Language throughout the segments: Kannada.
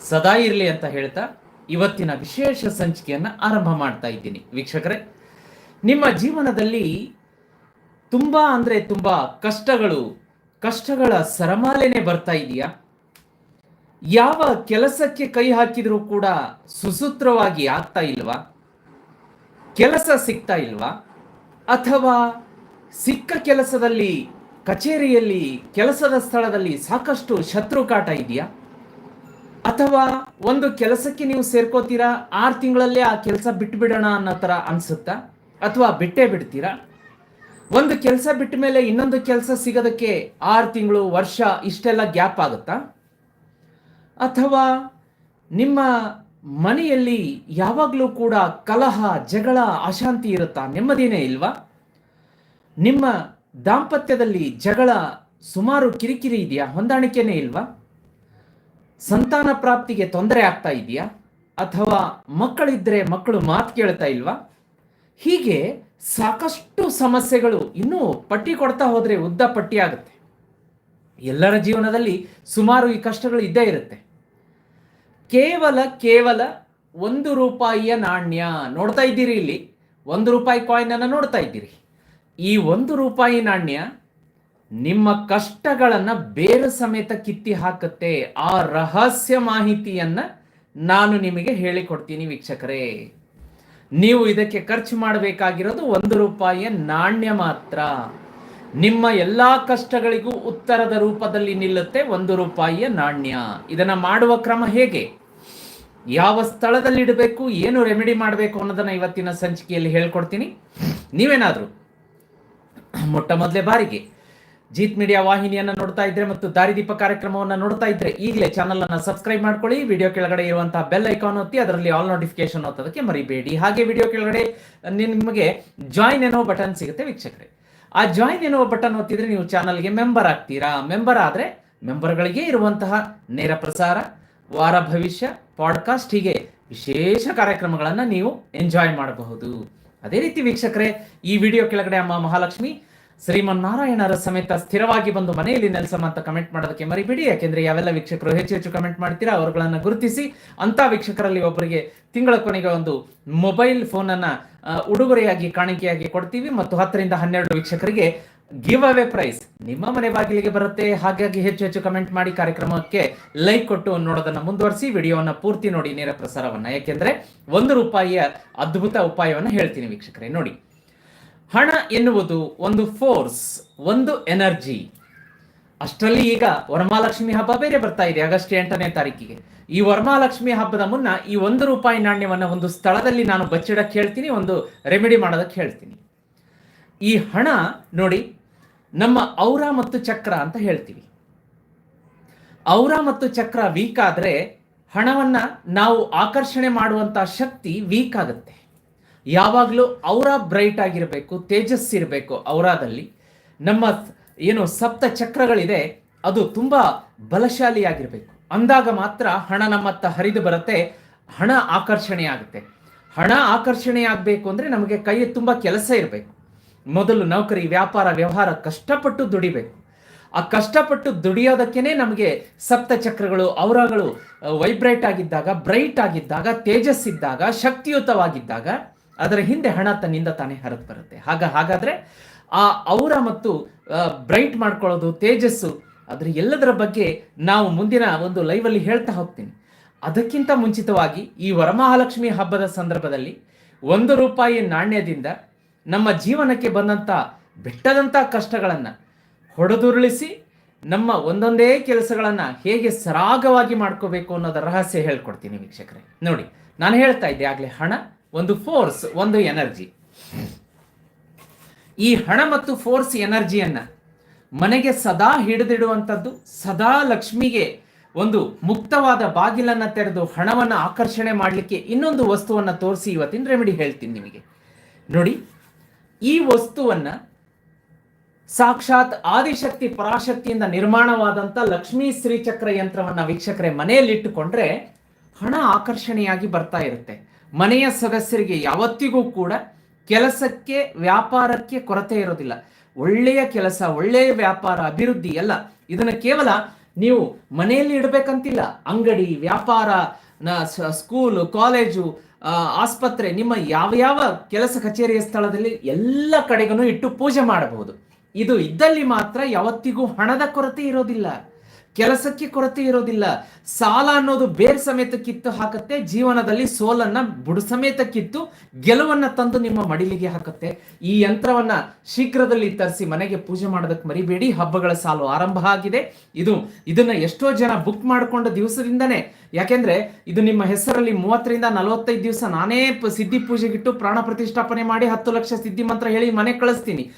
ಸದಾ ಇರಲಿ ಅಂತ ಹೇಳ್ತಾ ಇವತ್ತಿನ ವಿಶೇಷ ಸಂಚಿಕೆಯನ್ನು ಆರಂಭ ಮಾಡ್ತಾ ಇದ್ದೀನಿ. ವೀಕ್ಷಕರೇ, ನಿಮ್ಮ ಜೀವನದಲ್ಲಿ ತುಂಬ ಅಂದರೆ ತುಂಬ ಕಷ್ಟಗಳು, ಕಷ್ಟಗಳ ಸರಮಾಲೆನೆ ಬರ್ತಾ ಇದೆಯಾ? ಯಾವ ಕೆಲಸಕ್ಕೆ ಕೈ ಹಾಕಿದರೂ ಕೂಡ ಸುಸೂತ್ರವಾಗಿ ಆಗ್ತಾ ಇಲ್ವಾ? ಕೆಲಸ ಸಿಗ್ತಾ ಇಲ್ವಾ? ಅಥವಾ ಸಿಕ್ಕ ಕೆಲಸದಲ್ಲಿ, ಕಚೇರಿಯಲ್ಲಿ, ಕೆಲಸದ ಸ್ಥಳದಲ್ಲಿ ಸಾಕಷ್ಟು ಶತ್ರು ಕಾಟ ಇದೆಯಾ? ಅಥವಾ ಒಂದು ಕೆಲಸಕ್ಕೆ ನೀವು ಸೇರ್ಕೋತೀರಾ? ಆರು ತಿಂಗಳಲ್ಲೇ ಆ ಕೆಲಸ ಬಿಟ್ಟುಬಿಡೋಣ ಅನ್ನೋ ಥರ ಅನಿಸುತ್ತಾ? ಅಥವಾ ಬಿಟ್ಟೇ ಬಿಡ್ತೀರಾ? ಒಂದು ಕೆಲಸ ಬಿಟ್ಟ ಮೇಲೆ ಇನ್ನೊಂದು ಕೆಲಸ ಸಿಗೋದಕ್ಕೆ ಆರು ತಿಂಗಳು, ವರ್ಷ ಇಷ್ಟೆಲ್ಲ ಗ್ಯಾಪ್ ಆಗುತ್ತಾ? ಅಥವಾ ನಿಮ್ಮ ಮನೆಯಲ್ಲಿ ಯಾವಾಗಲೂ ಕೂಡ ಕಲಹ, ಜಗಳ, ಅಶಾಂತಿ ಇರುತ್ತಾ? ನೆಮ್ಮದಿನೇ ಇಲ್ವಾ? ನಿಮ್ಮ ದಾಂಪತ್ಯದಲ್ಲಿ ಜಗಳ ಸುಮಾರು ಕಿರಿಕಿರಿ ಇದೆಯಾ? ಹೊಂದಾಣಿಕೆನೇ ಇಲ್ವಾ? ಸಂತಾನ ಪ್ರಾಪ್ತಿಗೆ ತೊಂದರೆ ಆಗ್ತಾ ಇದೆಯಾ? ಅಥವಾ ಮಕ್ಕಳಿದ್ರೆ ಮಕ್ಕಳು ಮಾತು ಕೇಳ್ತಾ ಇಲ್ವಾ? ಹೀಗೆ ಸಾಕಷ್ಟು ಸಮಸ್ಯೆಗಳು ಇನ್ನೂ ಪಟ್ಟಿ ಕೊಡ್ತಾ ಹೋದರೆ ಉದ್ದ ಪಟ್ಟಿ ಆಗುತ್ತೆ. ಎಲ್ಲರ ಜೀವನದಲ್ಲಿ ಸುಮಾರು ಈ ಕಷ್ಟಗಳು ಇದ್ದೇ ಇರುತ್ತೆ. ಕೇವಲ ಕೇವಲ ಒಂದು ರೂಪಾಯಿಯ ನಾಣ್ಯ ನೋಡ್ತಾ ಇದ್ದೀರಿ ಇಲ್ಲಿ. ಒಂದು ರೂಪಾಯಿ ಕಾಯಿನನ್ನು ನೋಡ್ತಾ ಇದ್ದೀರಿ. ಈ ಒಂದು ರೂಪಾಯಿ ನಾಣ್ಯ ನಿಮ್ಮ ಕಷ್ಟಗಳನ್ನು ಬೇರು ಸಮೇತ ಕಿತ್ತಿ ಹಾಕುತ್ತೆ. ಆ ರಹಸ್ಯ ಮಾಹಿತಿಯನ್ನ ನಾನು ನಿಮಗೆ ಹೇಳಿಕೊಡ್ತೀನಿ ವೀಕ್ಷಕರೇ. ನೀವು ಇದಕ್ಕೆ ಖರ್ಚು ಮಾಡಬೇಕಾಗಿರೋದು ಒಂದು ರೂಪಾಯಿಯ ನಾಣ್ಯ ಮಾತ್ರ. ನಿಮ್ಮ ಎಲ್ಲಾ ಕಷ್ಟಗಳಿಗೂ ಉತ್ತರದ ರೂಪದಲ್ಲಿ ನಿಲ್ಲುತ್ತೆ ಒಂದು ರೂಪಾಯಿಯ ನಾಣ್ಯ. ಇದನ್ನ ಮಾಡುವ ಕ್ರಮ ಹೇಗೆ? ಯಾವ ಸ್ಥಳದಲ್ಲಿ ಇಡಬೇಕು, ಏನು ರೆಮಿಡಿ ಮಾಡಬೇಕು ಅನ್ನೋದನ್ನ ಇವತ್ತಿನ ಸಂಚಿಕೆಯಲ್ಲಿ ಹೇಳ್ಕೊಡ್ತೀನಿ. ನೀವೇನಾದರೂ ಮೊಟ್ಟ ಮೊದಲೇ ಬಾರಿಗೆ ಜೀತ್ ಮೀಡಿಯಾ ವಾಹಿನಿಯನ್ನು ನೋಡ್ತಾ ಇದ್ರೆ ಮತ್ತು ದಾರಿದೀಪ ಕಾರ್ಯಕ್ರಮವನ್ನು ನೋಡ್ತಾ ಇದ್ರೆ ಈಗಲೇ ಚಾನಲ್ ಅನ್ನು ಸಬ್ಸ್ಕ್ರೈಬ್ ಮಾಡ್ಕೊಳ್ಳಿ. ವಿಡಿಯೋ ಕೆಳಗಡೆ ಇರುವಂತಹ ಬೆಲ್ ಐಕಾನ್ ಒತ್ತಿ, ಅದರಲ್ಲಿ ಆಲ್ ನೋಟಿಫಿಕೇಶನ್ ಒತ್ತೋದಕ್ಕೆ ಮರಿಬೇಡಿ. ಹಾಗೆ ವಿಡಿಯೋ ಕೆಳಗಡೆ ನಿಮಗೆ ಜಾಯಿನ್ ಎನ್ನುವ ಬಟನ್ ಸಿಗುತ್ತೆ ವೀಕ್ಷಕರೇ. ಆ ಜಾಯಿನ್ ಎನ್ನುವ ಬಟನ್ ಒತ್ತಿದ್ರೆ ನೀವು ಚಾನಲ್ಗೆ ಮೆಂಬರ್ ಆಗ್ತೀರಾ? ಮೆಂಬರ್ ಆದ್ರೆ ಮೆಂಬರ್ಗಳಿಗೆ ಇರುವಂತಹ ನೇರ ಪ್ರಸಾರ, ವಾರ ಭವಿಷ್ಯ ಪಾಡ್ಕಾಸ್ಟ್ ಹೀಗೆ ವಿಶೇಷ ಕಾರ್ಯಕ್ರಮಗಳನ್ನು ನೀವು ಎಂಜಾಯ್ ಮಾಡಬಹುದು. ಅದೇ ರೀತಿ ವೀಕ್ಷಕರೇ, ಈ ವಿಡಿಯೋ ಕೆಳಗಡೆ ಅಮ್ಮ ಮಹಾಲಕ್ಷ್ಮಿ ಶ್ರೀಮನ್ನಾರಾಯಣರ ಸಮೇತ ಸ್ಥಿರವಾಗಿ ಬಂದು ಮನೆಯಲ್ಲಿ ನೆಲೆಸಮ ಅಂತ ಕಮೆಂಟ್ ಮಾಡೋದಕ್ಕೆ ಮರಿಬೇಡಿ. ಯಾಕೆಂದ್ರೆ ಯಾವೆಲ್ಲ ವೀಕ್ಷಕರು ಹೆಚ್ಚು ಹೆಚ್ಚು ಕಮೆಂಟ್ ಮಾಡ್ತೀರಾ, ಅವರುಗಳನ್ನ ಗುರುತಿಸಿ ಅಂತ ವೀಕ್ಷಕರಲ್ಲಿ ಒಬ್ಬರಿಗೆ ತಿಂಗಳ ಕೊನೆಗೆ ಒಂದು ಮೊಬೈಲ್ ಫೋನ್ ಅನ್ನ ಉಡುಗೊರೆಯಾಗಿ, ಕಾಣಿಕೆಯಾಗಿ ಕೊಡ್ತೀವಿ. ಮತ್ತು ಹತ್ತರಿಂದ ಹನ್ನೆರಡು ವೀಕ್ಷಕರಿಗೆ ಗಿವ್ ಅವೇ ಪ್ರೈಸ್ ನಿಮ್ಮ ಮನೆ ಬಾಗಿಲಿಗೆ ಬರುತ್ತೆ. ಹಾಗಾಗಿ ಹೆಚ್ಚು ಹೆಚ್ಚು ಕಮೆಂಟ್ ಮಾಡಿ ಕಾರ್ಯಕ್ರಮಕ್ಕೆ ಲೈಕ್ ಕೊಟ್ಟು ನೋಡೋದನ್ನ ಮುಂದುವರಿಸಿ, ವಿಡಿಯೋವನ್ನ ಪೂರ್ತಿ ನೋಡಿ ನೇರ ಪ್ರಸಾರವನ್ನ. ಯಾಕೆಂದ್ರೆ ಒಂದು ರೂಪಾಯಿಯ ಅದ್ಭುತ ಉಪಾಯವನ್ನು ಹೇಳ್ತೀನಿ ವೀಕ್ಷಕರೇ. ನೋಡಿ ಹಣ ಎನ್ನುವುದು ಒಂದು ಫೋರ್ಸ್, ಒಂದು ಎನರ್ಜಿ. ಅಷ್ಟರಲ್ಲಿ ಈಗ ವರಮಹಾಲಕ್ಷ್ಮಿ ಹಬ್ಬ ಬೇರೆ ಬರ್ತಾ ಇದೆ ಆಗಸ್ಟ್ ಎಂಟನೇ ತಾರೀಕಿಗೆ. ಈ ವರಮಹಾಲಕ್ಷ್ಮಿ ಹಬ್ಬದ ಮುನ್ನ ಈ ಒಂದು ರೂಪಾಯಿ ನಾಣ್ಯವನ್ನು ಒಂದು ಸ್ಥಳದಲ್ಲಿ ನಾನು ಬಚ್ಚಿಡಕ್ಕೆ ಹೇಳ್ತೀನಿ, ಒಂದು ರೆಮಿಡಿ ಮಾಡೋದಕ್ಕೆ ಹೇಳ್ತೀನಿ. ಈ ಹಣ ನೋಡಿ, ನಮ್ಮ ಔರ ಮತ್ತು ಚಕ್ರ ಅಂತ ಹೇಳ್ತೀವಿ. ಔರ ಮತ್ತು ಚಕ್ರ ವೀಕ್ ಆದರೆ ಹಣವನ್ನು ನಾವು ಆಕರ್ಷಣೆ ಮಾಡುವಂಥ ಶಕ್ತಿ ವೀಕ್ ಆಗುತ್ತೆ. ಯಾವಾಗಲೂ ಔರ ಬ್ರೈಟ್ ಆಗಿರಬೇಕು ತೇಜಸ್ಸಿರಬೇಕು ಔರಾದಲ್ಲಿ ನಮ್ಮ ಏನು ಸಪ್ತ ಚಕ್ರಗಳಿದೆ, ಅದು ತುಂಬ ಬಲಶಾಲಿಯಾಗಿರಬೇಕು. ಅಂದಾಗ ಮಾತ್ರ ಹಣ ನಮ್ಮತ್ತ ಹರಿದು ಬರುತ್ತೆ, ಹಣ ಆಕರ್ಷಣೆ ಆಗುತ್ತೆ. ಹಣ ಆಕರ್ಷಣೆ ಆಗಬೇಕು ಅಂದರೆ ನಮಗೆ ಕೈ ತುಂಬ ಕೆಲಸ ಇರಬೇಕು. ಮೊದಲು ನೌಕರಿ, ವ್ಯಾಪಾರ, ವ್ಯವಹಾರ ಕಷ್ಟಪಟ್ಟು ದುಡಿಬೇಕು. ಆ ಕಷ್ಟಪಟ್ಟು ದುಡಿಯೋದಕ್ಕೇನೆ ನಮಗೆ ಸಪ್ತ ಚಕ್ರಗಳು, ಔರಾಗಳು ವೈಬ್ರೇಟ್ ಆಗಿದ್ದಾಗ ಬ್ರೈಟ್ ಆಗಿದ್ದಾಗ, ತೇಜಸ್ಸಿದ್ದಾಗ, ಶಕ್ತಿಯುತವಾಗಿದ್ದಾಗ ಅದರ ಹಿಂದೆ ಹಣ ತನ್ನಿಂದ ತಾನೇ ಹರಿದು ಬರುತ್ತೆ. ಹಾಗ, ಹಾಗಾದ್ರೆ ಆ ಔರ ಮತ್ತು ಬ್ರೈಟ್ ಮಾಡ್ಕೊಳ್ಳೋದು ತೇಜಸ್ಸು ಅದರ ಎಲ್ಲದರ ಬಗ್ಗೆ ನಾವು ಮುಂದಿನ ಒಂದು ಲೈವಲ್ಲಿ ಹೇಳ್ತಾ ಹೋಗ್ತೀನಿ. ಅದಕ್ಕಿಂತ ಮುಂಚಿತವಾಗಿ ಈ ವರಮಹಾಲಕ್ಷ್ಮಿ ಹಬ್ಬದ ಸಂದರ್ಭದಲ್ಲಿ ಒಂದು ರೂಪಾಯಿ ನಾಣ್ಯದಿಂದ ನಮ್ಮ ಜೀವನಕ್ಕೆ ಬಂದಂಥ ಬೆಟ್ಟದಂಥ ಕಷ್ಟಗಳನ್ನು ಹೊಡೆದುರುಳಿಸಿ ನಮ್ಮ ಒಂದೊಂದೇ ಕೆಲಸಗಳನ್ನು ಹೇಗೆ ಸರಾಗವಾಗಿ ಮಾಡ್ಕೋಬೇಕು ಅನ್ನೋದರ ರಹಸ್ಯ ಹೇಳ್ಕೊಡ್ತೀನಿ ವೀಕ್ಷಕರೇ. ನೋಡಿ, ನಾನು ಹೇಳ್ತಾ ಇದ್ದೆ ಆಗಲೇ ಹಣ ಒಂದು ಫೋರ್ಸ್ ಒಂದು ಎನರ್ಜಿ ಈ ಹಣ ಮತ್ತು ಫೋರ್ಸ್ ಎನರ್ಜಿಯನ್ನ ಮನೆಗೆ ಸದಾ ಹಿಡಿದಿಡುವಂಥದ್ದು, ಸದಾ ಲಕ್ಷ್ಮಿಗೆ ಒಂದು ಮುಕ್ತವಾದ ಬಾಗಿಲನ್ನ ತೆರೆದು ಹಣವನ್ನು ಆಕರ್ಷಣೆ ಮಾಡಲಿಕ್ಕೆ ಇನ್ನೊಂದು ವಸ್ತುವನ್ನು ತೋರಿಸಿ ಇವತ್ತಿನ ರೆಮಿಡಿ ಹೇಳ್ತೀನಿ ನಿಮಗೆ. ನೋಡಿ, ಈ ವಸ್ತುವನ್ನ ಸಾಕ್ಷಾತ್ ಆದಿಶಕ್ತಿ ಪರಾಶಕ್ತಿಯಿಂದ ನಿರ್ಮಾಣವಾದಂಥ ಲಕ್ಷ್ಮೀ ಶ್ರೀಚಕ್ರ ಯಂತ್ರವನ್ನ ವೀಕ್ಷಕರೇ ಮನೆಯಲ್ಲಿಟ್ಟುಕೊಂಡ್ರೆ ಹಣ ಆಕರ್ಷಣೆಯಾಗಿ ಬರ್ತಾ ಇರುತ್ತೆ. ಮನೆಯ ಸದಸ್ಯರಿಗೆ ಯಾವತ್ತಿಗೂ ಕೂಡ ಕೆಲಸಕ್ಕೆ, ವ್ಯಾಪಾರಕ್ಕೆ ಕೊರತೆ ಇರೋದಿಲ್ಲ. ಒಳ್ಳೆಯ ಕೆಲಸ, ಒಳ್ಳೆಯ ವ್ಯಾಪಾರ, ಅಭಿವೃದ್ಧಿ ಎಲ್ಲ ಇದನ್ನು ಕೇವಲ ನೀವು ಮನೆಯಲ್ಲಿ ಇಡಬೇಕಂತಿಲ್ಲ. ಅಂಗಡಿ, ವ್ಯಾಪಾರ ಸ್ಕೂಲ್ ಕಾಲೇಜು ಆಸ್ಪತ್ರೆ, ನಿಮ್ಮ ಯಾವ ಯಾವ ಕೆಲಸ ಕಚೇರಿಯ ಸ್ಥಳದಲ್ಲಿ ಎಲ್ಲ ಕಡೆಗೂ ಇಟ್ಟು ಪೂಜೆ ಮಾಡಬಹುದು. ಇದು ಇದ್ದಲ್ಲಿ ಮಾತ್ರ ಯಾವತ್ತಿಗೂ ಹಣದ ಕೊರತೆ ಇರೋದಿಲ್ಲ. ಕೆಲಸಕ್ಕೆ ಕೊರತೆ ಇರೋದಿಲ್ಲ. ಸಾಲ ಅನ್ನೋದು ಬೇರ್ ಸಮೇತ ಕಿತ್ತು ಹಾಕತ್ತೆ, ಜೀವನದಲ್ಲಿ ಸೋಲನ್ನ ಬುಡ ಸಮೇತ ಕಿತ್ತು ಗೆಲುವನ್ನ ತಂದು ನಿಮ್ಮ ಮಡಿಲಿಗೆ ಹಾಕತ್ತೆ. ಈ ಯಂತ್ರವನ್ನ ಶೀಘ್ರದಲ್ಲಿ ತರಿಸಿ ಮನೆಗೆ ಪೂಜೆ ಮಾಡೋದಕ್ಕೆ ಮರಿಬೇಡಿ, ಹಬ್ಬಗಳ ಸಾಲು ಆರಂಭ ಆಗಿದೆ. ಇದು, ಇದನ್ನ ಎಷ್ಟೋ ಜನ ಬುಕ್ ಮಾಡಿಕೊಂಡ ದಿವಸದಿಂದನೇ. ಯಾಕೆಂದ್ರೆ, ಇದು ನಿಮ್ಮ ಹೆಸರಲ್ಲಿ ಮೂವತ್ತರಿಂದ ನಲವತ್ತೈದು ದಿವಸ ನಾನೇ ಸಿದ್ಧಿ ಪೂಜೆಗಿಟ್ಟು ಪ್ರಾಣ ಪ್ರತಿಷ್ಠಾಪನೆ ಮಾಡಿ ಹತ್ತು ಲಕ್ಷ ಸಿದ್ಧಿ ಮಂತ್ರ ಹೇಳಿ ಮನೆಗೆ ಕಳಿಸ್ತೀನಿ.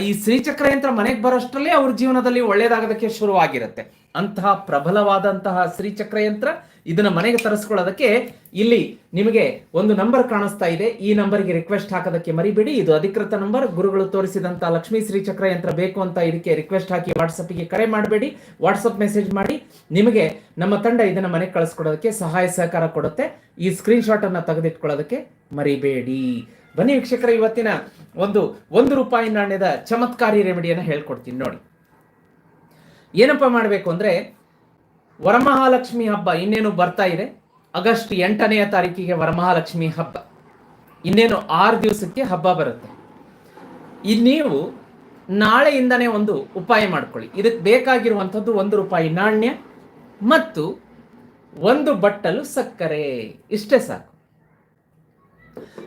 ಈ ಶ್ರೀಚಕ್ರ ಯಂತ್ರ ಮನೆಗೆ ಬರೋಷ್ಟರಲ್ಲೇ ಅವ್ರ ಜೀವನದಲ್ಲಿ ಒಳ್ಳೇದಾಗೋದಕ್ಕೆ ಶುರುವಾಗಿರುತ್ತೆ. ಅಂತಹ ಪ್ರಬಲವಾದಂತಹ ಶ್ರೀಚಕ್ರ ಯಂತ್ರ ಇದನ್ನ ಮನೆಗೆ ತರಿಸ್ಕೊಳ್ಳೋದಕ್ಕೆ ಇಲ್ಲಿ ನಿಮಗೆ ಒಂದು ನಂಬರ್ ಕಾಣಿಸ್ತಾ ಇದೆ. ಈ ನಂಬರ್ಗೆ ರಿಕ್ವೆಸ್ಟ್ ಹಾಕೋದಕ್ಕೆ ಮರಿಬೇಡಿ. ಇದು ಅಧಿಕೃತ ನಂಬರ್. ಗುರುಗಳು ತೋರಿಸಿದಂತ ಲಕ್ಷ್ಮೀ ಶ್ರೀಚಕ್ರ ಯಂತ್ರ ಬೇಕು ಅಂತ ಇದಕ್ಕೆ ರಿಕ್ವೆಸ್ಟ್ ಹಾಕಿ ವಾಟ್ಸಪ್ಗೆ ಕರೆ ಮಾಡಬೇಡಿ. ವಾಟ್ಸಪ್ ಮೆಸೇಜ್ ಮಾಡಿ. ನಿಮಗೆ ನಮ್ಮ ತಂಡ ಇದನ್ನ ಮನೆಗೆ ಕಳಿಸ್ಕೊಡೋದಕ್ಕೆ ಸಹಾಯ ಸಹಕಾರ ಕೊಡುತ್ತೆ. ಈ ಸ್ಕ್ರೀನ್ ಶಾಟ್ ಅನ್ನ ತೆಗೆದಿಟ್ಕೊಳ್ಳೋದಕ್ಕೆ ಮರಿಬೇಡಿ. ಬನ್ನಿ ವೀಕ್ಷಕರ, ಇವತ್ತಿನ ಒಂದು ಒಂದು ರೂಪಾಯಿ ನಾಣ್ಯದ ಚಮತ್ಕಾರಿ ರೆಮಿಡಿಯನ್ನು ಹೇಳ್ಕೊಡ್ತೀನಿ ನೋಡಿ. ಏನಪ್ಪ ಮಾಡಬೇಕು ಅಂದರೆ ವರಮಹಾಲಕ್ಷ್ಮಿ ಹಬ್ಬ ಇನ್ನೇನು ಬರ್ತಾ ಇದೆ? ಆಗಸ್ಟ್ ಎಂಟನೆಯ ತಾರೀಕಿಗೆ ವರಮಹಾಲಕ್ಷ್ಮಿ ಹಬ್ಬ. ಇನ್ನೇನು ಆರು ದಿವಸಕ್ಕೆ ಹಬ್ಬ ಬರುತ್ತೆ. ಇಲ್ಲಿ ನೀವು ನಾಳೆಯಿಂದನೇ ಒಂದು ಉಪಾಯ ಮಾಡ್ಕೊಳ್ಳಿ. ಇದಕ್ಕೆ ಬೇಕಾಗಿರುವಂಥದ್ದು ಒಂದು ರೂಪಾಯಿ ನಾಣ್ಯ ಮತ್ತು ಒಂದು ಬಟ್ಟಲು ಸಕ್ಕರೆ. ಇಷ್ಟೇ ಸಾಕು.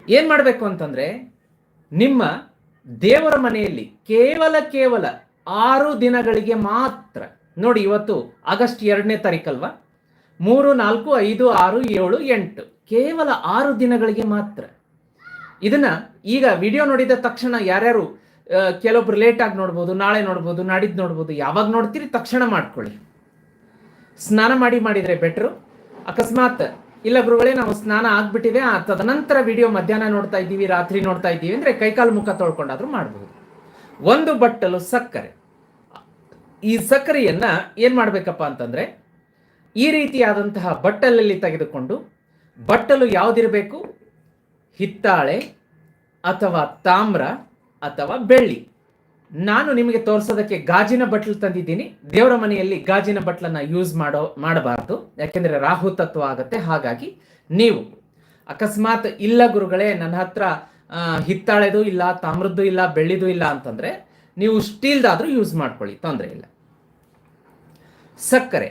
ಏನು ಮಾಡಬೇಕು ಅಂತಂದರೆ ನಿಮ್ಮ ದೇವರ ಮನೆಯಲ್ಲಿ ಕೇವಲ ಕೇವಲ ಆರು ದಿನಗಳಿಗೆ ಮಾತ್ರ. ನೋಡಿ, ಇವತ್ತು ಆಗಸ್ಟ್ ಎರಡನೇ ತಾರೀಕಲ್ವಾ? ಮೂರು, ನಾಲ್ಕು, ಐದು, ಆರು, ಏಳು, ಎಂಟು. ಕೇವಲ ಆರು ದಿನಗಳಿಗೆ ಮಾತ್ರ. ಇದನ್ನ ಈಗ ವಿಡಿಯೋ ನೋಡಿದ ತಕ್ಷಣ ಯಾರ್ಯಾರು ಕೆಲವೊಬ್ರು ಲೇಟ್ ಆಗಿ ನೋಡ್ಬೋದು, ನಾಳೆ ನೋಡ್ಬೋದು, ನಾಡಿದ್ದು ನೋಡ್ಬೋದು, ಯಾವಾಗ ನೋಡ್ತೀರಿ ತಕ್ಷಣ ಮಾಡ್ಕೊಳ್ಳಿ. ಸ್ನಾನ ಮಾಡಿ ಮಾಡಿದರೆ ಬೆಟ್ರು ಅಕಸ್ಮಾತ್, ಇಲ್ಲ ನಾವು ಸ್ನಾನ ಆಗ್ಬಿಟ್ಟಿದೆ ಆ ತದನಂತರ ವಿಡಿಯೋ ಮಧ್ಯಾಹ್ನ ನೋಡ್ತಾ ಇದ್ದೀವಿ, ರಾತ್ರಿ ನೋಡ್ತಾ ಇದ್ದೀವಿ, ಅಂದರೆ ಕೈಕಾಲು ಮುಖ ತೊಳ್ಕೊಂಡಾದ್ರೂ ಮಾಡಬಹುದು ಒಂದು ಬಟ್ಟಲು ಸಕ್ಕರೆ. ಈ ಸಕ್ಕರೆಯನ್ನ ಏನ್ ಮಾಡ್ಬೇಕಪ್ಪ ಅಂತಂದ್ರೆ, ಈ ರೀತಿಯಾದಂತಹ ಬಟ್ಟಲಲ್ಲಿ ತೆಗೆದುಕೊಂಡು ಬಟ್ಟಲು ಯಾವುದಿರಬೇಕು? ಹಿತ್ತಾಳೆ ಅಥವಾ ತಾಮ್ರ ಅಥವಾ ಬೆಳ್ಳಿ. ನಾನು ನಿಮಗೆ ತೋರಿಸೋದಕ್ಕೆ ಗಾಜಿನ ಬಟ್ಲು ತಂದಿದ್ದೀನಿ. ದೇವರ ಮನೆಯಲ್ಲಿ ಗಾಜಿನ ಬಟ್ಲನ್ನು ಯೂಸ್ ಮಾಡೋ, ಮಾಡಬಾರ್ದು. ಯಾಕೆಂದ್ರೆ ರಾಹು ತತ್ವ ಆಗುತ್ತೆ. ಹಾಗಾಗಿ ನೀವು ಅಕಸ್ಮಾತ್ ಇಲ್ಲ ಗುರುಗಳೇ, ನನ್ನ ಹತ್ರ ಹಿತ್ತಾಳೆದು ಇಲ್ಲ, ತಾಮ್ರದ್ದು ಇಲ್ಲ, ಬೆಳ್ಳಿದು ಇಲ್ಲ ಅಂತಂದ್ರೆ ನೀವು ಸ್ಟೀಲ್ದಾದರೂ ಯೂಸ್ ಮಾಡ್ಕೊಳ್ಳಿ, ತೊಂದರೆ ಇಲ್ಲ. ಸಕ್ಕರೆ.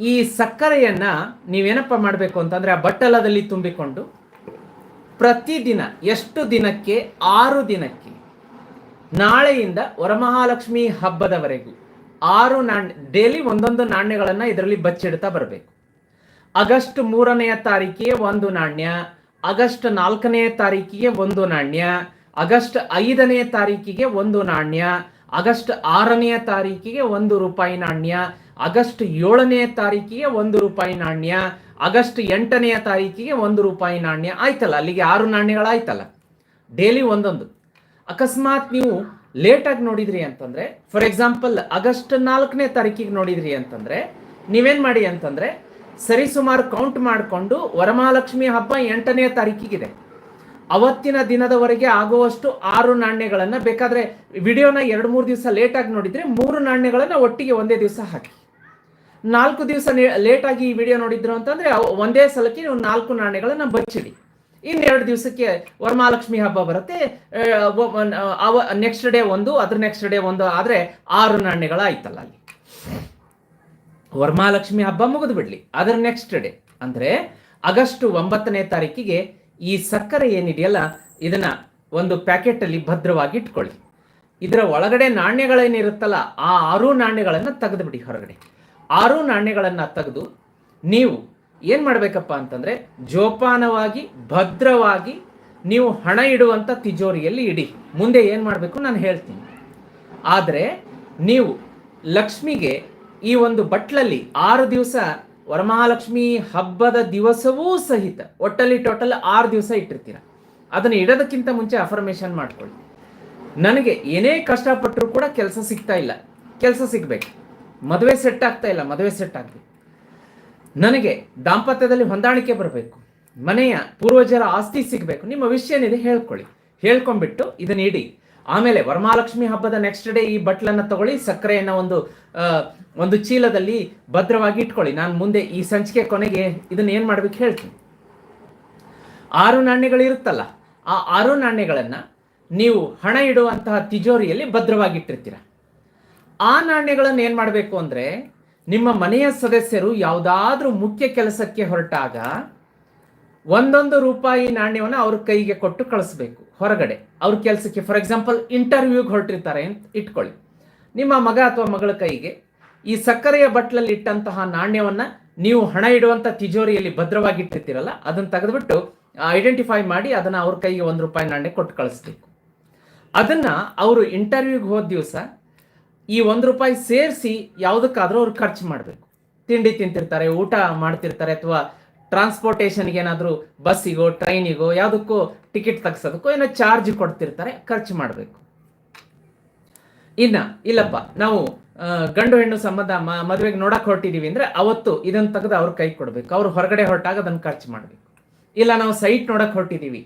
ಈ ಸಕ್ಕರೆಯನ್ನ ನೀವೇನಪ್ಪ ಮಾಡಬೇಕು ಅಂತಂದ್ರೆ ಆ ಬಟ್ಟಲದಲ್ಲಿ ತುಂಬಿಕೊಂಡು ಪ್ರತಿದಿನ ಎಷ್ಟು ದಿನಕ್ಕೆ? ಆರು ದಿನಕ್ಕೆ. ನಾಳೆಯಿಂದ ವರಮಹಾಲಕ್ಷ್ಮಿ ಹಬ್ಬದವರೆಗೂ ಆರು ನಾಣ್ಯ ಡೈಲಿ ಒಂದೊಂದು ನಾಣ್ಯಗಳನ್ನು ಇದರಲ್ಲಿ ಬಚ್ಚಿಡ್ತಾ ಬರಬೇಕು. ಆಗಸ್ಟ್ ಮೂರನೆಯ ತಾರೀಕಿಗೆ ಒಂದು ನಾಣ್ಯ ಆಗಸ್ಟ್ ನಾಲ್ಕನೇ ತಾರೀಕಿಗೆ ಒಂದು ನಾಣ್ಯ, ಆಗಸ್ಟ್ ಐದನೇ ತಾರೀಕಿಗೆ ಒಂದು ನಾಣ್ಯ, ಆಗಸ್ಟ್ ಆರನೇ ತಾರೀಕಿಗೆ ಒಂದು ರೂಪಾಯಿ ನಾಣ್ಯ, ಆಗಸ್ಟ್ ಏಳನೇ ತಾರೀಕಿಗೆ ಒಂದು ರೂಪಾಯಿ ನಾಣ್ಯ, ಆಗಸ್ಟ್ ಎಂಟನೆಯ ತಾರೀಕಿಗೆ ಒಂದು ರೂಪಾಯಿ ನಾಣ್ಯ ಆಯ್ತಲ್ಲ, ಅಲ್ಲಿಗೆ ಆರು ನಾಣ್ಯಗಳಾಯ್ತಲ್ಲ. ಡೇಲಿ ಒಂದೊಂದು. ಅಕಸ್ಮಾತ್ ನೀವು ಲೇಟಾಗಿ ನೋಡಿದ್ರಿ ಅಂತಂದ್ರೆ ಫಾರ್ ಎಕ್ಸಾಂಪಲ್ ಆಗಸ್ಟ್ ನಾಲ್ಕನೇ ತಾರೀಕಿಗೆ ನೋಡಿದ್ರಿ ಅಂತಂದ್ರೆ, ನೀವೇನ್ ಮಾಡಿ ಅಂತಂದ್ರೆ ಸರಿಸುಮಾರು ಕೌಂಟ್ ಮಾಡಿಕೊಂಡು ವರಮಹಾಲಕ್ಷ್ಮಿ ಹಬ್ಬ ಎಂಟನೇ ತಾರೀಕಿಗಿದೆ. ಅವತ್ತಿನ ದಿನದವರೆಗೆ ಆಗುವಷ್ಟು ಆರು ನಾಣ್ಯಗಳನ್ನು ಬೇಕಾದರೆ ವಿಡಿಯೋನ ಎರಡು ಮೂರು ದಿವಸ ಲೇಟಾಗಿ ನೋಡಿದರೆ ಮೂರು ನಾಣ್ಯಗಳನ್ನು ಒಟ್ಟಿಗೆ ಒಂದೇ ದಿವಸ ಹಾಕಿ. ನಾಲ್ಕು ದಿವಸ ಲೇಟಾಗಿ ಈ ವಿಡಿಯೋ ನೋಡಿದ್ರು ಅಂತಂದರೆ ಒಂದೇ ಸಲಕ್ಕೆ ನೀವು ನಾಲ್ಕು ನಾಣ್ಯಗಳನ್ನು ಬಚ್ಚಿಡಿ. ಇನ್ನೆರಡು ದಿವಸಕ್ಕೆ ವರಮಹಾಲಕ್ಷ್ಮಿ ಹಬ್ಬ ಬರುತ್ತೆ. ನೆಕ್ಸ್ಟ್ ಡೇ ಒಂದು, ಅದ್ರ ನೆಕ್ಸ್ಟ್ ಡೇ ಒಂದು, ಆದರೆ ಆರು ನಾಣ್ಯಗಳಾಯ್ತಲ್ಲ ಅಲ್ಲಿ. ವರಮಹಾಲಕ್ಷ್ಮಿ ಹಬ್ಬ ಮುಗಿದು ಬಿಡ್ಲಿ. ಅದರ ನೆಕ್ಸ್ಟ್ ಡೇ ಅಂದರೆ ಆಗಸ್ಟ್ ಒಂಬತ್ತನೇ ತಾರೀಕಿಗೆ ಈ ಸಕ್ಕರೆ ಏನಿದೆಯಲ್ಲ, ಇದನ್ನ ಒಂದು ಪ್ಯಾಕೆಟಲ್ಲಿ ಭದ್ರವಾಗಿ ಇಟ್ಕೊಳ್ಳಿ. ಇದರ ಒಳಗಡೆ ನಾಣ್ಯಗಳೇನಿರುತ್ತಲ್ಲ, ಆ ಆರು ನಾಣ್ಯಗಳನ್ನು ತೆಗೆದು ಬಿಡಿ ಹೊರಗಡೆ. ಆರು ನಾಣ್ಯಗಳನ್ನು ತೆಗೆದು ನೀವು ಏನು ಮಾಡಬೇಕಪ್ಪ ಅಂತಂದರೆ, ಜೋಪಾನವಾಗಿ, ಭದ್ರವಾಗಿ ನೀವು ಹಣ ಇಡುವಂಥ ತಿಜೋರಿಯಲ್ಲಿ ಇಡಿ. ಮುಂದೆ ಏನು ಮಾಡಬೇಕು ನಾನು ಹೇಳ್ತೀನಿ. ಆದರೆ ನೀವು ಲಕ್ಷ್ಮಿಗೆ ಈ ಒಂದು ಬಟ್ಲಲ್ಲಿ ಆರು ದಿವಸ ವರಮಹಾಲಕ್ಷ್ಮಿ ಹಬ್ಬದ ದಿವಸವೂ ಸಹಿತ ಒಟ್ಟಲ್ಲಿ ಟೋಟಲ್ ಆರು ದಿವಸ ಇಟ್ಟಿರ್ತೀರ. ಅದನ್ನು ಇಡೋದಕ್ಕಿಂತ ಮುಂಚೆ ಅಫರ್ಮೇಷನ್ ಮಾಡ್ಕೊಳ್ಳಿ. ನನಗೆ ಏನೇ ಕಷ್ಟಪಟ್ಟರೂ ಕೂಡ ಕೆಲಸ ಸಿಗ್ತಾ ಇಲ್ಲ. ಕೆಲಸ ಸಿಗಬೇಕು. ಮದುವೆ ಸೆಟ್ ಆಗ್ತಾ ಇಲ್ಲ, ಮದುವೆ ಸೆಟ್ ಆಗಬೇಕು. ನನಗೆ ದಾಂಪತ್ಯದಲ್ಲಿ ಹೊಂದಾಣಿಕೆ ಬರಬೇಕು. ಮನೆಯ ಪೂರ್ವಜರ ಆಸ್ತಿ ಸಿಗಬೇಕು. ನಿಮ್ಮ ವಿಷಯ ಏನಿದೆ ಹೇಳ್ಕೊಳ್ಳಿ. ಹೇಳ್ಕೊಂಬಿಟ್ಟು ಇದನ್ನ ಇಡಿ. ಆಮೇಲೆ ವರಮಹಾಲಕ್ಷ್ಮಿ ಹಬ್ಬದ ನೆಕ್ಸ್ಟ್ ಡೇ ಈ ಬಟ್ಲನ್ನ ತಗೊಳ್ಳಿ, ಸಕ್ಕರೆಯನ್ನ ಒಂದು ಒಂದು ಚೀಲದಲ್ಲಿ ಭದ್ರವಾಗಿ ಇಟ್ಕೊಳ್ಳಿ. ನಾನು ಮುಂದೆ ಈ ಸಂಚಿಕೆ ಕೊನೆಗೆ ಇದನ್ನ ಏನ್ ಮಾಡ್ಬೇಕು ಹೇಳ್ತೀನಿ. ಆರು ನಾಣ್ಯಗಳು ಇರುತ್ತಲ್ಲ, ಆ ಆರು ನಾಣ್ಯಗಳನ್ನ ನೀವು ಹಣ ಇಡುವಂತಹ ತಿಜೋರಿಯಲ್ಲಿ ಭದ್ರವಾಗಿ ಇಟ್ಟಿರ್ತೀರ. ಆ ನಾಣ್ಯಗಳನ್ನು ಏನು ಮಾಡಬೇಕು ಅಂದರೆ, ನಿಮ್ಮ ಮನೆಯ ಸದಸ್ಯರು ಯಾವುದಾದ್ರೂ ಮುಖ್ಯ ಕೆಲಸಕ್ಕೆ ಹೊರಟಾಗ ಒಂದೊಂದು ರೂಪಾಯಿ ನಾಣ್ಯವನ್ನು ಅವ್ರ ಕೈಗೆ ಕೊಟ್ಟು ಕಳಿಸ್ಬೇಕು. ಹೊರಗಡೆ. ಅವ್ರ ಕೆಲಸಕ್ಕೆ ಫಾರ್ ಎಕ್ಸಾಂಪಲ್ ಇಂಟರ್ವ್ಯೂಗೆ ಹೊರಟಿರ್ತಾರೆ ಅಂತ ಇಟ್ಕೊಳ್ಳಿ. ನಿಮ್ಮ ಮಗ ಅಥವಾ ಮಗಳ ಕೈಗೆ ಈ ಸಕ್ಕರೆಯ ಬಟ್ಲಲ್ಲಿ ಇಟ್ಟಂತಹ ನಾಣ್ಯವನ್ನ ನೀವು ಹಣ ಇಡುವಂತ ತಿಜೋರಿಯಲ್ಲಿ ಭದ್ರವಾಗಿ ಇಟ್ಟಿರ್ತೀರಲ್ಲ, ಅದನ್ನ ತೆಗೆದುಬಿಟ್ಟು ಐಡೆಂಟಿಫೈ ಮಾಡಿ ಅದನ್ನ ಅವ್ರ ಕೈಗೆ ಒಂದು ರೂಪಾಯಿ ನಾಣ್ಯ ಕೊಟ್ಟು ಕಳಿಸ್ಬೇಕು. ಅದನ್ನ ಅವರು ಇಂಟರ್ವ್ಯೂಗೆ ಹೋದ ದಿವಸ ಈ ಒಂದು ರೂಪಾಯಿ ಸೇರಿಸಿ ಯಾವುದಕ್ಕಾದ್ರೂ ಅವ್ರು ಖರ್ಚು ಮಾಡಬೇಕು. ತಿಂಡಿ ತಿಂತಿರ್ತಾರೆ, ಊಟ ಮಾಡ್ತಿರ್ತಾರೆ ಅಥವಾ ಟ್ರಾನ್ಸ್ಪೋರ್ಟೇಷನ್ಗೆ ಏನಾದರೂ ಬಸ್ಸಿಗೋ ಟ್ರೈನಿಗೋ ಯಾವುದಕ್ಕೋ ಟಿಕೆಟ್ ತಗ್ಸೋದಕ್ಕೋ ಏನೋ ಚಾರ್ಜ್ ಕೊಡ್ತಿರ್ತಾರೆ, ಖರ್ಚು ಮಾಡಬೇಕು. ಇನ್ನ, ಇಲ್ಲಪ್ಪ, ನಾವು ಗಂಡು ಹೆಣ್ಣು ಸಂಬಂಧ ಮದುವೆಗೆ ನೋಡಕ್ ಹೊರಟಿದೀವಿ ಅಂದ್ರೆ ಅವತ್ತು ಇದನ್ನು ತೆಗೆದು ಅವ್ರ ಕೈ ಕೊಡಬೇಕು. ಅವ್ರು ಹೊರಗಡೆ ಹೊರಟಾಗ ಅದನ್ನ ಖರ್ಚು ಮಾಡಬೇಕು. ಇಲ್ಲ ನಾವು ಸೈಟ್ ನೋಡಕ್ಕೆ ಹೊರಟಿದೀವಿ.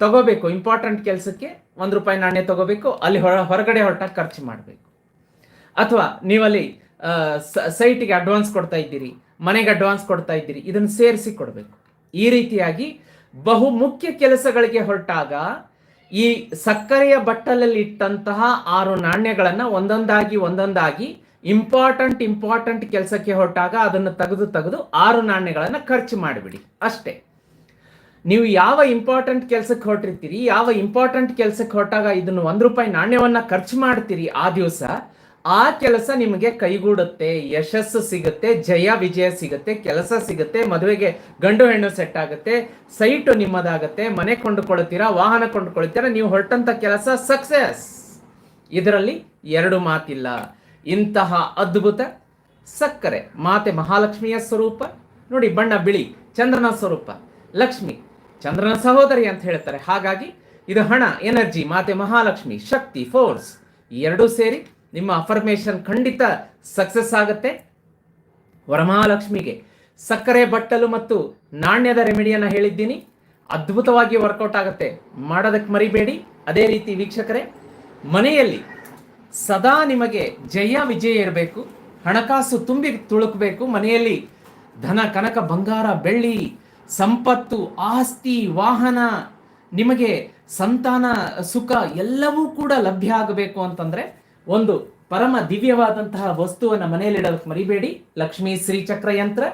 ತಗೋಬೇಕು ಇಂಪಾರ್ಟೆಂಟ್ ಕೆಲಸಕ್ಕೆ ಒಂದು ರೂಪಾಯಿ ನಾಣ್ಯ ತಗೋಬೇಕು, ಅಲ್ಲಿ ಹೊರ, ಹೊರಗಡೆ ಹೊರಟಾಗ ಖರ್ಚು ಮಾಡಬೇಕು. ಅಥವಾ ನೀವಲ್ಲಿ ಸೈಟಿಗೆ ಅಡ್ವಾನ್ಸ್ ಕೊಡ್ತಾ ಇದ್ದೀರಿ. ಮನೆಗೆ ಅಡ್ವಾನ್ಸ್ ಕೊಡ್ತಾ ಇದ್ದೀರಿ, ಇದನ್ನು ಸೇರಿಸಿ ಕೊಡಬೇಕು. ಈ ರೀತಿಯಾಗಿ ಬಹು ಮುಖ್ಯ ಕೆಲಸಗಳಿಗೆ ಹೊರಟಾಗ ಈ ಸಕ್ಕರೆಯ ಬಟ್ಟಲಲ್ಲಿ ಇಟ್ಟಂತಹ ಆರು ನಾಣ್ಯಗಳನ್ನು ಒಂದೊಂದಾಗಿ ಒಂದೊಂದಾಗಿ ಇಂಪಾರ್ಟೆಂಟ್ ಇಂಪಾರ್ಟೆಂಟ್ ಕೆಲಸಕ್ಕೆ ಹೊರಟಾಗ ಅದನ್ನು ತೆಗೆದು ತೆಗೆದು ಆರು ನಾಣ್ಯಗಳನ್ನು ಖರ್ಚು ಮಾಡಿಬಿಡಿ. ಅಷ್ಟೇ. ನೀವು ಯಾವ ಇಂಪಾರ್ಟೆಂಟ್ ಕೆಲಸಕ್ಕೆ ಹೊರಟಿರ್ತೀರಿ, ಯಾವ ಇಂಪಾರ್ಟೆಂಟ್ ಕೆಲಸಕ್ಕೆ ಹೊರಟಾಗ ಇದನ್ನು ಒಂದು ರೂಪಾಯಿ ನಾಣ್ಯವನ್ನ ಖರ್ಚು ಮಾಡ್ತೀರಿ ಆ ದಿವಸ ಆ ಕೆಲಸ ನಿಮಗೆ ಕೈಗೂಡುತ್ತೆ, ಯಶಸ್ಸು ಸಿಗುತ್ತೆ, ಜಯ, ವಿಜಯ ಸಿಗುತ್ತೆ, ಕೆಲಸ ಸಿಗುತ್ತೆ, ಮದುವೆಗೆ ಗಂಡು ಹೆಣ್ಣು ಸೆಟ್ ಆಗುತ್ತೆ, ಸೈಟು ನಿಮ್ಮದಾಗತ್ತೆ, ಮನೆ ಕೊಂಡುಕೊಳ್ತೀರಾ ವಾಹನ ಕೊಂಡುಕೊಳ್ತೀರಾ ನೀವು ಹೊರಟಂತ ಕೆಲಸ ಸಕ್ಸಸ್ ಇದರಲ್ಲಿ ಎರಡು ಮಾತಿಲ್ಲ. ಇಂತಹ ಅದ್ಭುತ ಸಕ್ಕರೆ, ಮಾತೆ ಮಹಾಲಕ್ಷ್ಮಿಯ ಸ್ವರೂಪ, ನೋಡಿ ಬಣ್ಣ ಬಿಳಿ, ಚಂದ್ರನ ಸ್ವರೂಪ, ಲಕ್ಷ್ಮಿ, ಚಂದ್ರನ ಸಹೋದರಿ ಅಂತ ಹೇಳ್ತಾರೆ. ಹಾಗಾಗಿ ಇದು ಹಣ ಎನರ್ಜಿ ಮಾತೆ ಮಹಾಲಕ್ಷ್ಮಿ, ಶಕ್ತಿ ಫೋರ್ಸ್ ಎರಡೂ ಸೇರಿ ನಿಮ್ಮ ಅಫರ್ಮೇಷನ್ ಖಂಡಿತ ಸಕ್ಸಸ್ ಆಗುತ್ತೆ. ವರಮಹಾಲಕ್ಷ್ಮಿಗೆ ಸಕ್ಕರೆ, ಬಟ್ಟಲು ಮತ್ತು ನಾಣ್ಯದ ರೆಮಿಡಿಯನ್ನು ಹೇಳಿದ್ದೀನಿ. ಅದ್ಭುತವಾಗಿ ವರ್ಕೌಟ್ ಆಗುತ್ತೆ. ಮಾಡೋದಕ್ಕೆ ಮರಿಬೇಡಿ. ಅದೇ ರೀತಿ ವೀಕ್ಷಕರೇ, ಮನೆಯಲ್ಲಿ ಸದಾ ನಿಮಗೆ ಜಯ ವಿಜಯ ಇರಬೇಕು. ಹಣಕಾಸು ತುಂಬಿ ತುಳುಕಬೇಕು. ಮನೆಯಲ್ಲಿ ಧನ, ಕನಕ, ಬಂಗಾರ, ಬೆಳ್ಳಿ, ಸಂಪತ್ತು, ಆಸ್ತಿ, ವಾಹನ, ನಿಮಗೆ ಸಂತಾನ, ಸುಖ ಎಲ್ಲವೂ ಕೂಡ ಲಭ್ಯ ಆಗಬೇಕು ಅಂತಂದ್ರೆ ಒಂದು ಪರಮ ದಿವ್ಯವಾದಂತಹ ವಸ್ತುವನ್ನು ಮನೆಯಲ್ಲಿಡೋದಕ್ಕೆ ಮರಿಬೇಡಿ. ಲಕ್ಷ್ಮೀ ಶ್ರೀಚಕ್ರ ಯಂತ್ರ.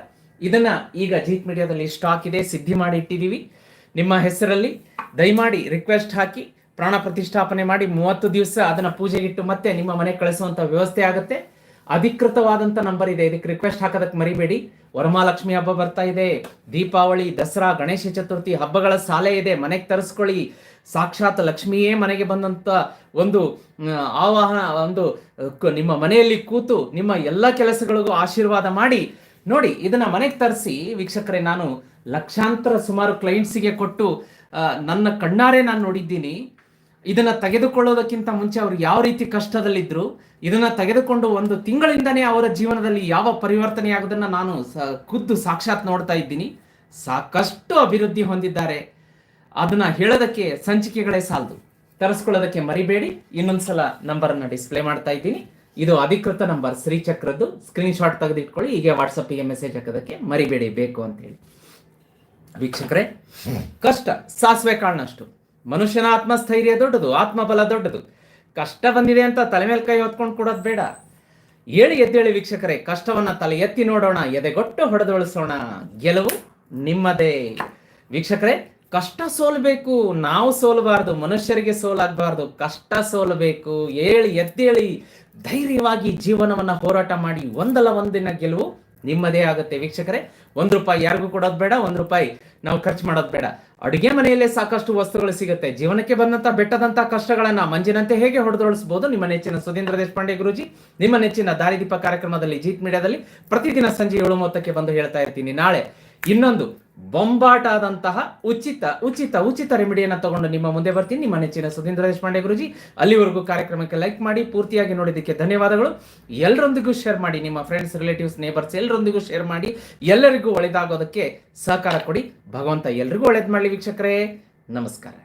ಇದನ್ನ ಈಗ ಜೀತ್ ಮೀಡಿಯಾದಲ್ಲಿ ಸ್ಟಾಕ್ ಇದೆ, ಸಿದ್ಧಿ ಮಾಡಿ ಇಟ್ಟಿದ್ದೀವಿ. ನಿಮ್ಮ ಹೆಸರಲ್ಲಿ ದಯಮಾಡಿ ರಿಕ್ವೆಸ್ಟ್ ಹಾಕಿ, ಪ್ರಾಣ ಪ್ರತಿಷ್ಠಾಪನೆ ಮಾಡಿ ಮೂವತ್ತು ದಿವಸ ಅದನ್ನ ಪೂಜೆಗಿಟ್ಟು ಮತ್ತೆ ನಿಮ್ಮ ಮನೆ ಕಳಿಸುವಂತ ವ್ಯವಸ್ಥೆ ಆಗುತ್ತೆ. ಅಧಿಕೃತವಾದಂತ ನಂಬರ್ ಇದೆ. ಇದಕ್ಕೆ ರಿಕ್ವೆಸ್ಟ್ ಹಾಕೋದಕ್ಕೆ ಮರಿಬೇಡಿ. ವರಮಹಾಲಕ್ಷ್ಮಿ ಹಬ್ಬ ಬರ್ತಾ ಇದೆ. ದೀಪಾವಳಿ, ದಸರಾ, ಗಣೇಶ ಚತುರ್ಥಿ ಹಬ್ಬಗಳ ಸಾಲೆ ಇದೆ. ಮನೆಗೆ ತರಿಸ್ಕೊಳ್ಳಿ. ಸಾಕ್ಷಾತ್ ಲಕ್ಷ್ಮಿಯೇ ಮನೆಗೆ ಬಂದಂತ ಒಂದು ಆವಾಹನ, ಒಂದು ನಿಮ್ಮ ಮನೆಯಲ್ಲಿ ಕೂತು ನಿಮ್ಮ ಎಲ್ಲ ಕೆಲಸಗಳಿಗೂ ಆಶೀರ್ವಾದ ಮಾಡಿ, ನೋಡಿ, ಇದನ್ನ ಮನೆಗೆ ತರಿಸಿ, ವೀಕ್ಷಕರೇ, ನಾನು ಲಕ್ಷಾಂತರ ಸುಮಾರು ಕ್ಲೈಂಟ್ಸಿಗೆ ಕೊಟ್ಟು ನನ್ನ ಕಣ್ಣಾರೆ ನಾನು ನೋಡಿದ್ದೀನಿ. ಇದನ್ನ ತೆಗೆದುಕೊಳ್ಳೋದಕ್ಕಿಂತ ಮುಂಚೆ ಅವ್ರು ಯಾವ ರೀತಿ ಕಷ್ಟದಲ್ಲಿದ್ರು ಇದನ್ನ ತೆಗೆದುಕೊಂಡು ಒಂದು ತಿಂಗಳಿಂದನೇ ಅವರ ಜೀವನದಲ್ಲಿ ಯಾವ ಪರಿವರ್ತನೆ ಆಗೋದನ್ನ ನಾನು ಖುದ್ದು ಸಾಕ್ಷಾತ್ ನೋಡ್ತಾ ಇದ್ದೀನಿ. ಸಾಕಷ್ಟು ಅಭಿವೃದ್ಧಿ ಹೊಂದಿದ್ದಾರೆ. ಅದನ್ನ ಹೇಳೋದಕ್ಕೆ ಸಂಚಿಕೆಗಳೇ ಸಾಲದು. ತರಿಸ್ಕೊಳ್ಳೋದಕ್ಕೆ ಮರಿಬೇಡಿ. ಇನ್ನೊಂದ್ಸಲ ನಂಬರನ್ನು ಡಿಸ್ಪ್ಲೇ ಮಾಡ್ತಾ ಇದ್ದೀನಿ. ಇದು ಅಧಿಕೃತ ನಂಬರ್, ಶ್ರೀಚಕ್ರದ್ದು. ಸ್ಕ್ರೀನ್ ಶಾಟ್ ತೆಗೆದಿಟ್ಕೊಳ್ಳಿ. ಹೀಗೆ ವಾಟ್ಸಪ್ಪಿಗೆ ಮೆಸೇಜ್ ಹಾಕೋದಕ್ಕೆ ಮರಿಬೇಡಿ, ಬೇಕು ಅಂತೇಳಿ ವೀಕ್ಷಕರೇ, ಕಷ್ಟ, ಸಾಸಿವೆ ಕಾರಣಷ್ಟು ಮನುಷ್ಯನ ಆತ್ಮಸ್ಥೈರ್ಯ ದೊಡ್ಡದು, ಆತ್ಮಬಲ ದೊಡ್ಡದು. ಕಷ್ಟ ಬಂದಿದೆ ಅಂತ ತಲೆ ಮೇಲೆ ಕೈ ಹೊತ್ಕೊಂಡು ಕೊಡೋದು ಬೇಡ. ಏಳಿ ಎದ್ದೇಳಿ ವೀಕ್ಷಕರೇ, ಕಷ್ಟವನ್ನ ತಲೆ ಎತ್ತಿ ನೋಡೋಣ, ಎದೆಗೊಟ್ಟು ಹೊಡೆದೊಳಿಸೋಣ. ಗೆಲುವು ನಿಮ್ಮದೇ. ವೀಕ್ಷಕರೇ, ಕಷ್ಟ ಸೋಲ್ಬೇಕು, ನಾವು ಸೋಲಬಾರ್ದು, ಮನುಷ್ಯರಿಗೆ ಸೋಲಾಗಬಾರ್ದು, ಕಷ್ಟ ಸೋಲಬೇಕು. ಏಳಿ ಎದ್ದೇಳಿ ಧೈರ್ಯವಾಗಿ ಜೀವನವನ್ನ ಹೋರಾಟ ಮಾಡಿ, ಒಂದಲ್ಲ ಒಂದಿನ ಗೆಲುವು ನಿಮ್ಮದೇ ಆಗುತ್ತೆ ವೀಕ್ಷಕರೇ. ಒಂದು ರೂಪಾಯಿ ಯಾರಿಗೂ ಕೊಡೋದು ಬೇಡ, ಒಂದು ರೂಪಾಯಿ ನಾವು ಖರ್ಚು ಮಾಡೋದು ಬೇಡ. ಅಡುಗೆ ಮನೆಯಲ್ಲೇ ಸಾಕಷ್ಟು ವಸ್ತುಗಳು ಸಿಗುತ್ತೆ. ಜೀವನಕ್ಕೆ ಬಂದಂತ ಬೆಟ್ಟದಂತ ಕಷ್ಟಗಳನ್ನ ಮಂಜಿನಂತೆ ಹೇಗೆ ಹೊಡೆದೊಳಿಸಬಹುದು ನಿಮ್ಮ ನೆಚ್ಚಿನ ಸುಧೀಂದ್ರ ದೇಶಪಾಂಡೆ ಗುರುಜಿ, ನಿಮ್ಮ ನೆಚ್ಚಿನ ದಾರಿದೀಪ ಕಾರ್ಯಕ್ರಮದಲ್ಲಿ ಜೀತ್ ಮೀಡಿಯಾದಲ್ಲಿ ಪ್ರತಿದಿನ ಸಂಜೆ ಏಳು ಮೂವತ್ತಕ್ಕೆ ಬಂದು ಹೇಳ್ತಾ ಇರ್ತೀನಿ. ನಾಳೆ ಇನ್ನೊಂದು ಬೊಂಬಾಟ ಆದಂತಹ ಉಚಿತ ಉಚಿತ ಉಚಿತ ರೆಮಿಡಿಯನ್ನು ತಗೊಂಡು ನಿಮ್ಮ ಮುಂದೆ ಬರ್ತೀನಿ. ನಿಮ್ಮ ನೆಚ್ಚಿನ ಸುಧೀಂದ್ರ ದೇಶಪಾಂಡೆ ಗುರುಜಿ, ಅಲ್ಲಿವರೆಗೂ ಕಾರ್ಯಕ್ರಮಕ್ಕೆ ಲೈಕ್ ಮಾಡಿ, ಪೂರ್ತಿಯಾಗಿ ನೋಡಿದ್ದಕ್ಕೆ ಧನ್ಯವಾದಗಳು. ಎಲ್ಲರೊಂದಿಗೂ ಶೇರ್ ಮಾಡಿ, ನಿಮ್ಮ ಫ್ರೆಂಡ್ಸ್ ರಿಲೇಟಿವ್ಸ್ ನೇಬರ್ಸ್ ಎಲ್ಲರೊಂದಿಗೂ ಶೇರ್ ಮಾಡಿ, ಎಲ್ಲರಿಗೂ ಒಳ್ಳೆದಾಗೋದಕ್ಕೆ ಸಹಕಾರ ಕೊಡಿ. ಭಗವಂತ ಎಲ್ರಿಗೂ ಒಳ್ಳೇದು ಮಾಡಲಿ ವೀಕ್ಷಕರೇ. ನಮಸ್ಕಾರ.